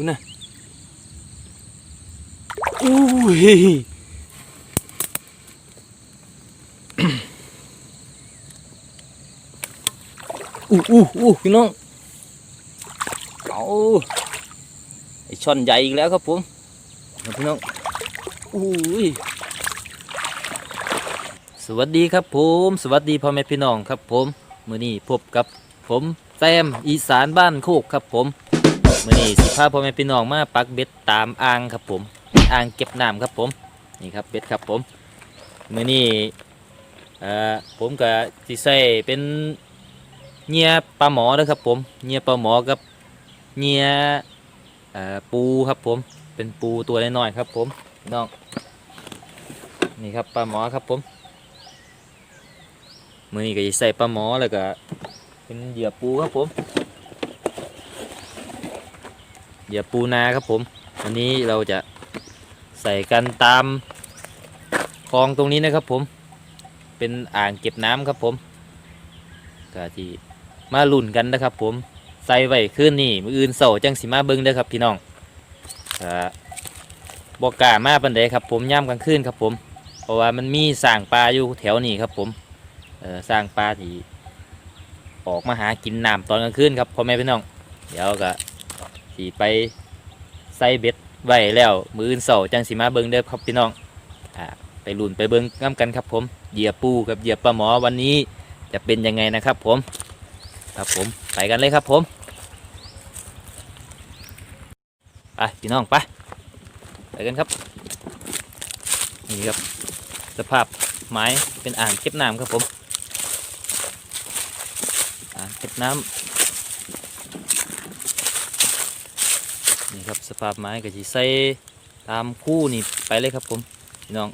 คุณน่ะอู้ยอู้อู้อู้พี่น้องเอาไอช่อนใหญ่อีกแล้วครับผมพี่น้องอู้ยสวัสดีครับผม สวัสดีพ่อแม่พี่น้องครับผม มือนี้พบกับผมแซมอีสานบ้านโคกครับผม มื้อนี้สิพาพ่อแม่พี่น้องมาปักเบ็ดตามอ่างครับผมอ่างเก็บน้ำครับผมนี่ครับเบ็ดครับผมมื้อนี้เอ่อผมก็สิใส่เป็นเงียปลาหมอนะครับผมเงียปลาหมอกับเงียเอ่อปูครับผมเป็นปูตัวน้อยๆครับผมน้องนี่ครับปลาหมอครับผมมือนี้ก็จะใส่ปลาหมอแล้วก็เป็นเหยื่อปูครับผม เหยื่อปูนาครับผมวันนี้เราจะใส่กันตามคลองตรงนี้นะครับผมเป็นอ่างเก็บน้ำครับผมก็ที่มาลุ่นกันนะครับ ผมใส่ไว้ขึ้นนี่มืออื่นเสาจังสิมาเบิ้งเด้อครับพี่น้องอ่าบอกกามาปันใดครับ ผมย่ำกลางคืนครับผม เพราะว่ามันมีสางปลาอยู่แถวนี้ครับผมสร้างปลาที่ออกมาหากินน้ำตอนกลางคืนครับพ่อแม่พี่น้อง เดี๋ยวก็ สีไปใส่เบ็ดไว้แล้วมืออื่นเสาจังสิมาเบิ้งเด้อครับพี่น้องอ่าไปลุ่นไปเบิ้งน้ำกันครับผมเหยียบปูกับเหยียบปลาหมอวันนี้จะเป็นยังไงนะครับผมครับผมไปกันเลยครับผมไปพี่น้องไปไปกันครับนี่ครับสภาพไม้เป็นอ่างเก็บน้ำครับผมอ่างเก็บน้ำ ครับ สภาพไม้ก็จะใส่ตามคู่นี่ไปเลยครับผมพี่น้อง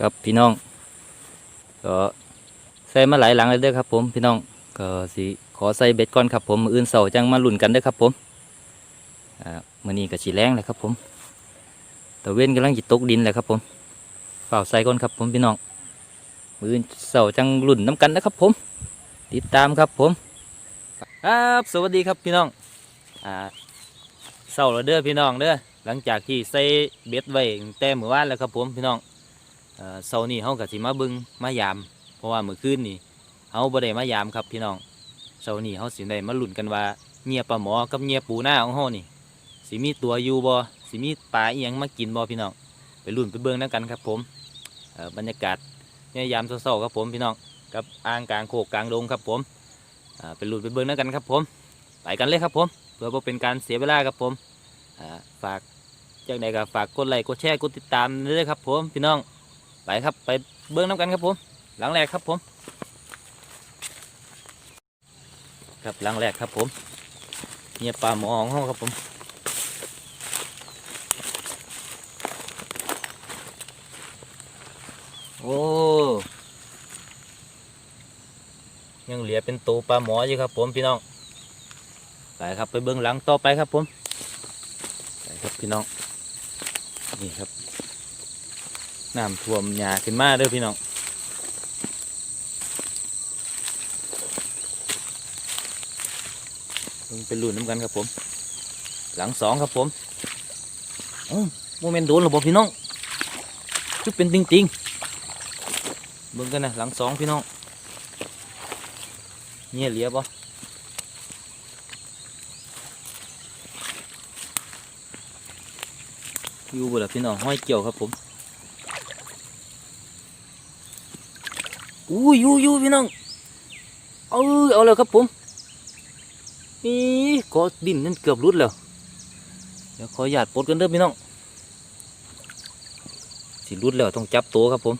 ครับพี่น้องก็ใส่มาหลายหลังเลยเด้อครับ ผมพี่น้องก็สิขอใส่เบ็ดก่อนครับผมมืออื่นเสาจังมาหลุ่นกันเด้อครับผมอ่ามือนี้ก็สิแรงแหละครับผมตะเว้นกำลังจิตกดินแหละครับผมเฝ้าใส่ก่อนครับผมพี่น้อง มืออื่นเสาจังหลุ่นน้ำกันนะครับผม ติดตามครับผมครับสวัสดีครับพี่น้องอ่าเสาเร์แล้วเด้อพี่น้องเด้อหลังจากที่ใส่เบ็ดไว้แต่เมื่อวานแล้วครับผมพี่น้อง เสาร์นี้เฮาก็สิมาเบิ่งมายาม เพราะว่าเมื่อคืนนี่เฮาบ่ได้มายามครับพี่น้องเสาร์นี้เฮาสิได้มาลุ้นกันว่าเงียปลาหมอกับเงียปูหน้าของเฮานี่สิมีตัวอยู่บ่สิมีปลาอีหยังมากินบ่พี่น้องไปลุ้นไปเบิ่งนํกันครับผมบรรยากาศในยามเช้าๆครับผมพี่น้องกับอ่างกลางโคกกลางดงครับผมไปลุ้นไปเบิ่งนํกันครับผมไปกันเลยครับผมเพื่อบ่เป็นการเสียเวลาครับผมอ่าฝากจังใดก็ฝากกดไลค์กดแชร์กดติดตามด้วยครับผมพี่น้อง ไปครับไปเบื้องน้ำกันครับผม หลังแรกครับผม ครับหลังแรกครับผมเนี่ยปลาหมอองห้องครับผมโอ้ยังเหลือเป็นตูปลาหมออยู่ครับผมพี่น้องไปครับไปเบื้องหลังต่อไปครับผมไปครับพี่น้องนี่ครับ น้ำท่วมหญ้าขึ้นมาเด้อพี่น้องเบิ่งเป็นรุ่นน้ำกันครับผม หลังสองครับผมโมเมนต์โดนหรอบอกพี่น้องจุดเป็นจริงๆเบิ่งกันนะหลังสองพี่น้องเนี่ยเหลียบ่อยู่บ่ล่ะพี่น้องห้อยเกี่ยวครับผม อู้ยู่ยู่พี่น้องเอาเอาเลยครับผมนี่ก็ดินนั่นเกือบรุดแล้วเดี๋ยวขอหยาดปลดกันเด้อพี่น้องสิรุดแล้วต้องจับตัวครับผม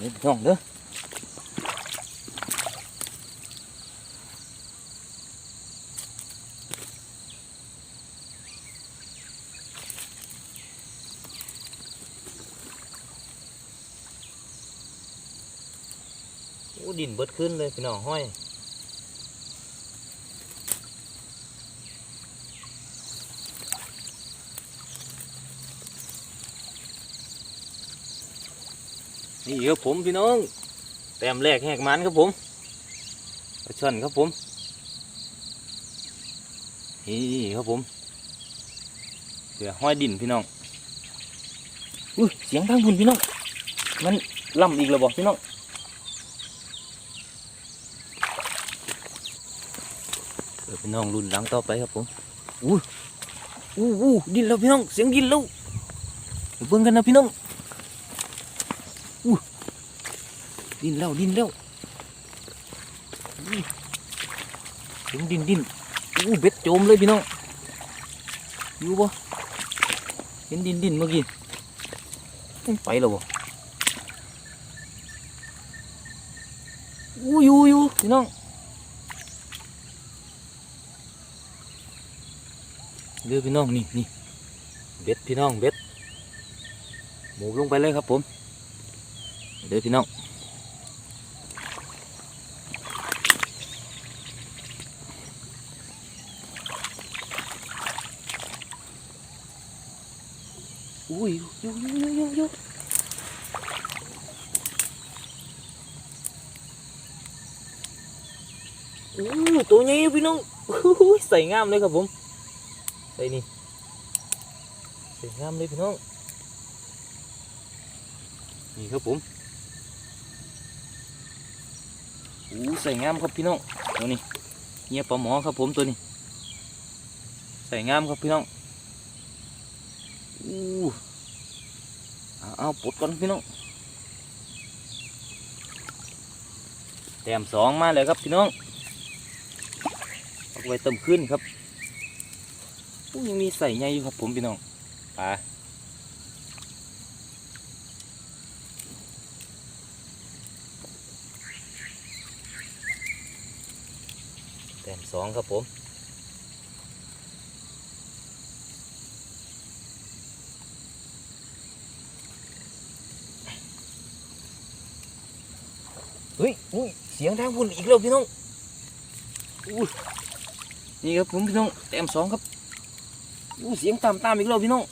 นี่พี่น้องเด้อ ดินเบิดขึ้นเลยพี่น้องห้อยนี่ครับผมพี่น้อง แต้มแรกแหกมันครับผมปลาช่อนครับผม นี่ครับผมเสือห้อยดินพี่น้องอุ้ยเสียงทางพุ่นพี่น้อง มันล่ำอีกแล้วบอกพี่น้องเดี๋ยว พี่น้องรุ่นหลังต่อไปครับผมอู้อู้อู้ดินแล้วพี่น้องเสียงดินแล้วเดี๋ยวเบิ่งกันนะพี่น้องดินแล้วดินแล้วอุ้ยถึงดินดินอู้เบ็ดโจมเลยพี่น้องอยู่บ่เห็นดินดินเมื่อกี้ไม่ไปแล้วบ่อู้อยู่อยู่พี่น้อง เรือพี่น้องนี่นี่เบ็ดพี่น้องเบ็ดหมูลงไปเลยครับผมเรือพี่น้องอุ้ยยู่อยู่อยู่อยู่อยู่อู้ตัวใหญ่พี่น้องใส่งามเลยครับผม ใส่นี่ใส่งามเลยพี่น้อง นี่ครับผมอู้ใส่งามครับพี่น้องตัวนี้เงียปลาหมอครับผมตัวนี้ใส่งามครับพี่น้องอู้เอาเอาปลดก่อนพี่น้องแต้มสองมาเลยครับพี่น้องเอาไว้เติมขึ้นครับ อู้ยังมีใส่ใหญ่อยู่ครับผมพี่น้องปลาแต้มสองครับผมเฮ้ยอุ้ยเสียงทางพุ่นอีกแล้วพี่น้องอุ้ยนี่ครับผมพี่น้องแต้มสองครับ อู้เสียงตามตามอีกแล้วพี่น้อง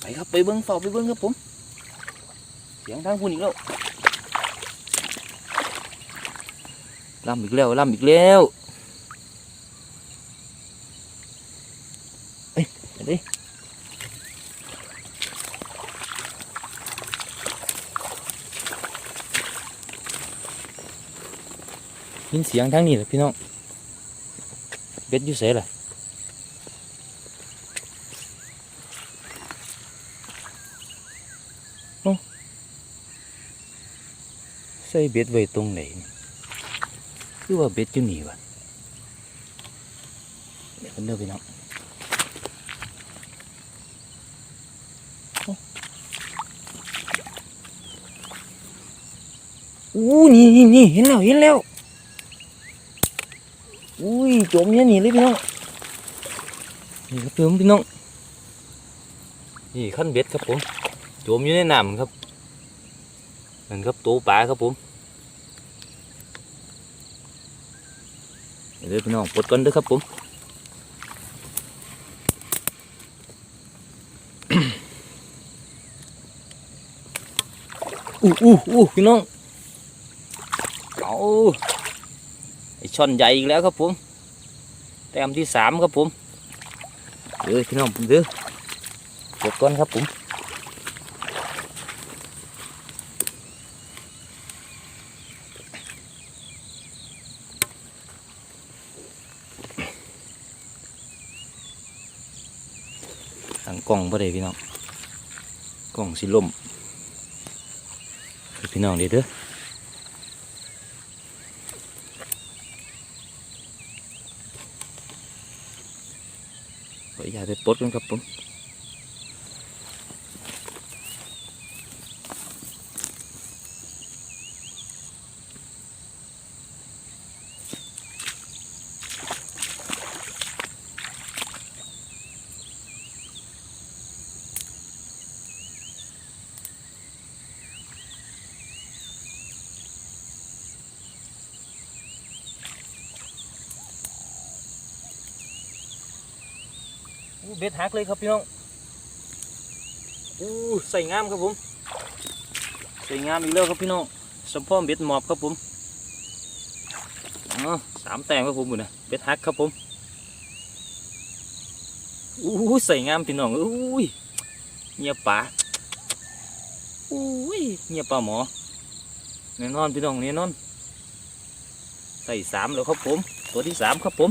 ไปครับไปเบิ้งเฝ้าไปเบิ้งครับผม เสียงทางคุณอีกแล้วล่ำอีกแล้วล่ำอีกแล้วเอ้ยเดี๋ยวดิ ยิน เสียงทั้งนี้แหละพี่น้องเบ็ดอยู่เสล่ะเอ้าใส่เบ็ดไว้ตรงไหนคือว่าเบ็ดอยู่นี่วะเดี๋ยวเด้อพี่น้องอู้นี่นี่เห็นแล้วเห็นแล้ว จมเนี่ยหนีเลยพี่น้องนี่ครับผมพี่น้องนี่ขั้นเบ็ดครับผมโจมอยู่ในน้ำครับนั่นครับตัวปลาครับผมเดี๋ยวพี่น้องปลดก่อนด้อครับผมอู้อู้อู้พี่น้องเอาไอช่อนใหญ่อีกแล้วครับผม ต้มที่สามครับผมเด้อพี่น้องผมเด้อเก็บก่อนครับผมทางกล้องบ่ได้พี่น้องกล้องสิล่มพี่น้องเด้อเด้อ ขออนุญาตไปปลดกันครับผม เบ็ดหักเลยครับพี่น้องอู้ใส่งามครับผมใส่งามอีกแล้วครับพี่น้องสมพร้อเบ็ดหมอบครับผมอ๋อสามแต้มครับผมบุญนะเบ็ดหักครับผมอู้ใส่งามพี่น้องอู้ยเงียบป่าอู้ยเงียบป่าหมอแน่นอนพี่น้องแน่นอนใส่สามแล้วครับผม ตัวที่สามครับผม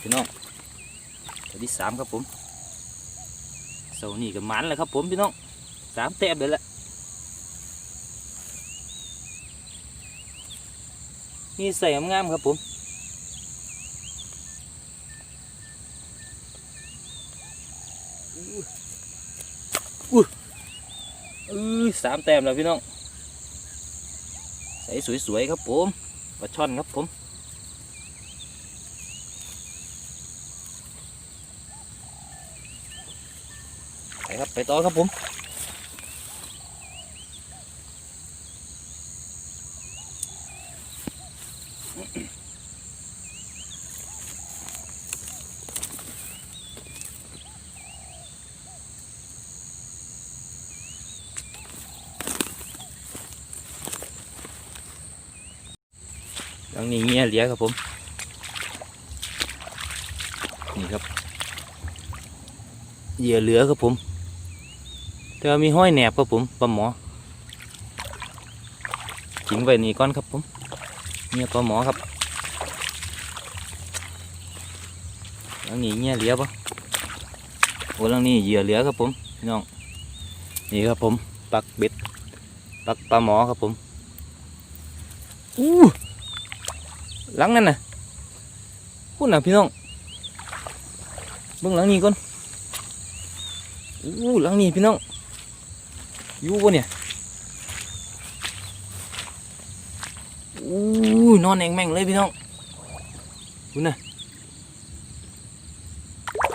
พี่น้องตัวที่ สามครับผมเสานี่กับมันเลยครับผมพี่น้องสามแต้มเลยแหละนี่ใส่งามครับผมอู้อสามแต้มแล้วพี่น้องใส่สวยๆครับผมปลาช่อนครับผม ครับไปต่อครับผมหลังนี้เงี้ยเหลียครับผม นี่ครับเหยื่อเหลือครับผม แต่ว่ามีห้อยแหนบครับผมปลาหมอทิ้งไว้นี่ก่อนครับผมเนี่ยปลาหมอครับหลังนี้เงี้ยเหลือปะโอ้หลังนี้เหยื่อเหลือครับผมพี่น้องนี่ครับผมปักเบ็ดปักปลาหมอครับผมอู้หลังนั่นน่ะพูดน่ะพี่น้องเบิ่งหลังนี้ก่อนอู้หลังนี้พี่น้อง ยู่ปะเนี่ยอู้นอนแองแม่งเลยพี่น้องดูนะ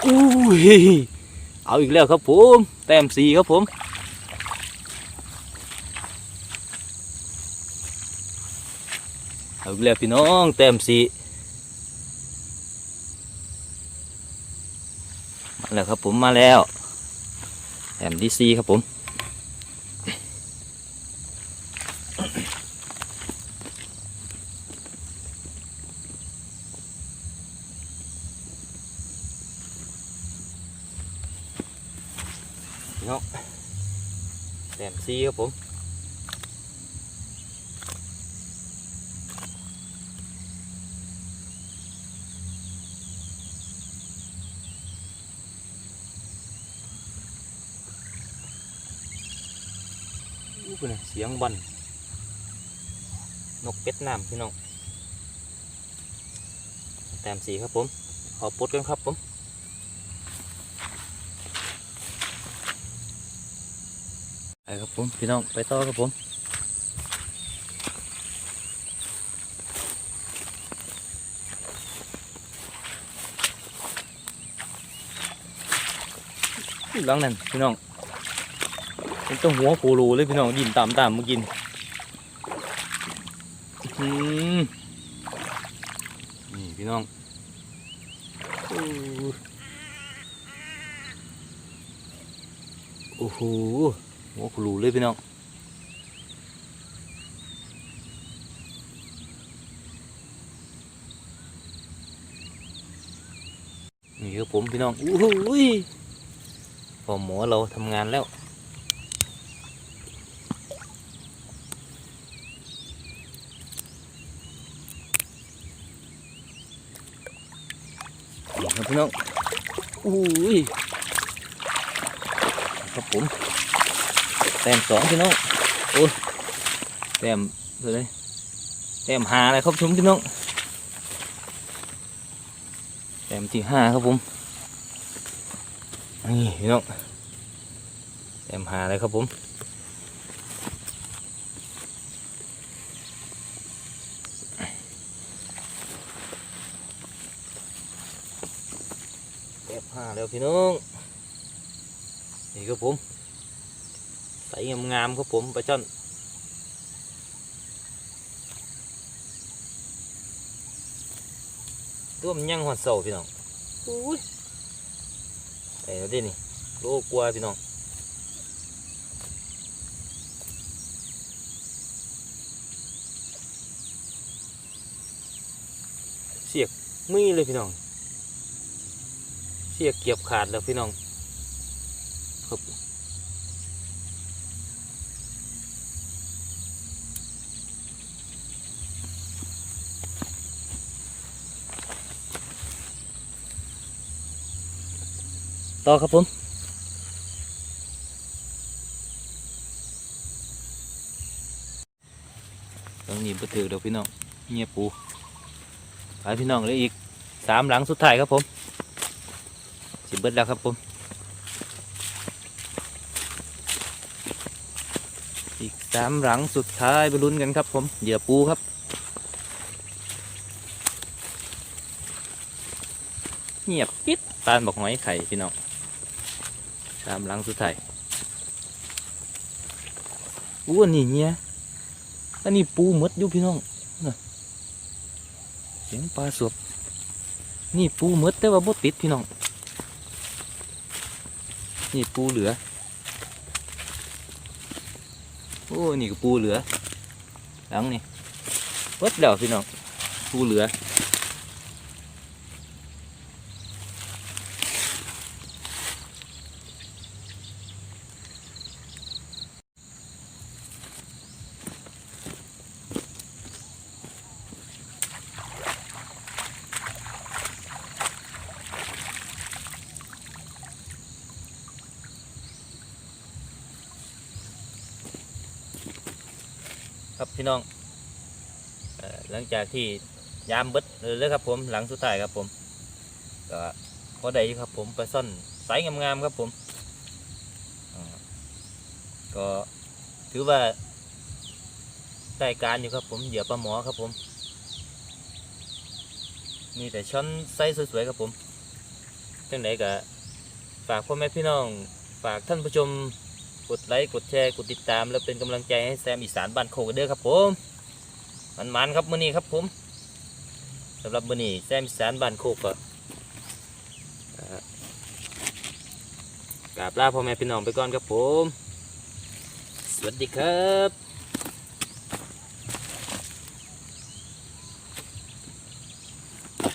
อู้ยเอาอีกแล้วครับผมแต้มสีครับผมเอาอีกแล้วพี่น้องแต้มสีมาแล้วครับผมมาแล้วแต้มที่สีครับผม เนาะแต้มซีครับผมอู้เป็นเสียงบอลนกเป็ดน้ำพี่น้องแต้มสีครับผมขอปลดกันครับผม ไปครับ ผมพี่น้องไปต่อครับผมหลังนั่นพี่น้องเป็นต้องหัวโคโลเลยพี่น้องดินตามตามมื่อกี้นี่อื้อหือนี่พี่น้องอู้โอ้โห หัวโคโลเลยพี่น้องนี่ครับผมพี่น้องอู้หูยพอหมอเราทำงานแล้วครับพี่น้องอุ้ยครับผม แต้มสองพี่น้องโอ้ยแต้มเท่าไหรแต้มหาเลยครับชมพี่น้องแต้มที่ห้าครับผมนี่พี่น้องแต้มหาเลยครับผมแต้มหาแล้วพี่น้องนี่ครับผม งามๆครับผมปลาช่อนตัวมันยังหอดเสาพี่น้องอุ้ยใส่แล้วดินี่โลกลัวพี่น้องเสียกมือเลยพี่น้อง เสียกเกียบขาดแล้วพี่น้องครับ ต่อครับผมตรงนี้บ่ถือเดี๋ยวพี่น้องเงียบปูไปพี่น้องเลยอีกสามหลังสุดท้ายครับผมสิเบิดแล้วครับผม อีกสามหลังสุดท้ายไปลุ้นกันครับผมเหยื่อปูครับเงียบปิดปานบอกหอยไข่พี่น้อง สามหลังสุดท้ายอู้อันนี้เนี่ยอันนี้ปูมดอยู่พี่น้องเสียงปลาสวบนี่ปูมดแต่ว่าบ่ติดพี่น้อง นี่ปูเหลือ โอ้นี่ก็ปูเหลือ หลังนี่เบิดแล้วพี่น้อง ปูเหลือ พี่น้องหลังจากที่ยามเบิดเลยครับผมหลังสุดท้ายครับผมก็พอได้ครับผมไปซ่อนไซส์งามๆครับผมก็ถือว่าได้การอยู่ครับผมเหยื่อปลาหมอครับผม มีแต่ช้อนไซส์สวยๆครับผมจังไหนก็ฝากพ่อแม่พี่น้องฝากท่านผู้ชม กดไลค์ กดแชร์ กดติดตาม แล้วเป็นกำลังใจให้แซมอีสานบ้านโคกกันเด้อครับผมมันๆครับมื้อนี้ครับผมสำหรับมื้อนี้แซมอีสานบ้านโคกก็เอ่อกราบลาพ่อแม่พี่น้องไปก่อนครับผม สวัสดีครับ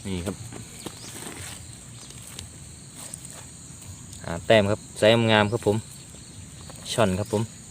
นี่ครับ หาแต้มครับไซส์งามครับผม ช่อนครับผม